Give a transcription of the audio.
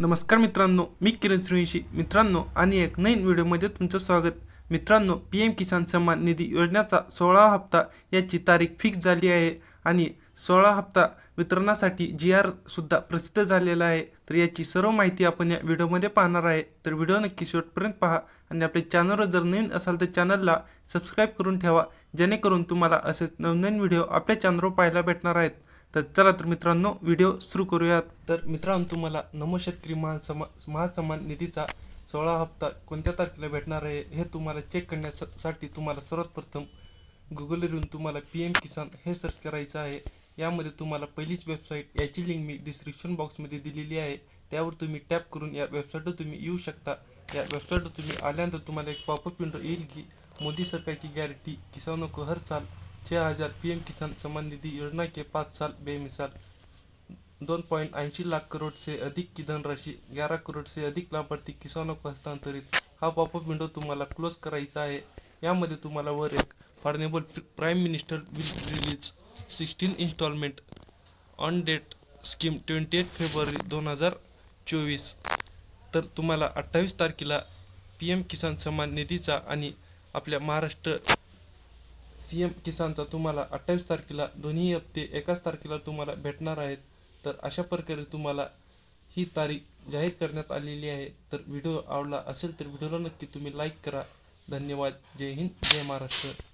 नमस्कार मित्रांनो मी किरण सूर्यवंशी मित्रांनो आणि एक नवीन व्हिडिओमध्ये तुमचं स्वागत. मित्रांनो पी एम किसान सन्मान निधी योजनेचा सोळा हप्ता याची तारीख फिक्स झाली आहे आणि सोळा हप्ता वितरणासाठी जी आरसुद्धा प्रसिद्ध झालेला आहे. तर याची सर्व माहिती आपण या व्हिडिओमध्ये पाहणार आहे. तर व्हिडिओ नक्की शेवटपर्यंत पहा आणि आपल्या चॅनलवर जर नवीन असाल तर चॅनलला सबस्क्राईब करून ठेवा जेणेकरून तुम्हाला असेच नवनवीन व्हिडिओ आपल्या चॅनलवर पाहायला भेटणार आहेत. तर चला तर मित्रांनो व्हिडिओ सुरू करूयात. तर मित्रांनो तुम्हाला नमो शेतकरी महासमा महासन्मान निधीचा सोळा हप्ता कोणत्या तारखेला भेटणार आहे हे तुम्हाला चेक करण्यासाठी तुम्हाला सर्वात प्रथम गुगलवरून तुम्हाला पी एम किसान हे सर्च करायचं आहे. यामध्ये तुम्हाला पहिलीच वेबसाईट याची लिंक मी डिस्क्रिप्शन बॉक्समध्ये दिलेली आहे. त्यावर तुम्ही टॅप करून या वेबसाईटवर तुम्ही येऊ शकता. या वेबसाईटवर तुम्ही आल्यानंतर तुम्हाला एक पॉपअप विंडो येईल की मोदी सरकारची गॅरंटी किसानों को हर साल छः हजार पी एम किसान सम्मान निधि योजना के पाँच साल बेमिसाल। दोन पॉइंट ऐंशी लाख करोड़ से अधिक की धनराशि ग्यारह करोड़ से अधिक लाभार्थी किसानों को हस्तांतरित। हा पॉपअप विंडो तुम्हाला क्लोज करायचा आहे. यामध्ये तुम्हाला वर एक honourable prime minister will release sixteen instalment on date scheme twenty eight February दोन हजार चोवीस. तर तुम्हाला अठ्ठावीस तारखेला पी एम किसान सन्मान निधीचा आणि आपल्या महाराष्ट्र सी एम किसानचा तुम्हाला अठ्ठावीस तारखेला दोन्ही हप्ते एकाच तारखेला तुम्हाला भेटणार आहेत. तर अशा प्रकारे तुम्हाला ही तारीख जाहीर करण्यात आलेली आहे. तर व्हिडिओ आवडला असेल तर व्हिडिओला नक्की तुम्ही लाईक करा. धन्यवाद. जय हिंद. जय महाराष्ट्र.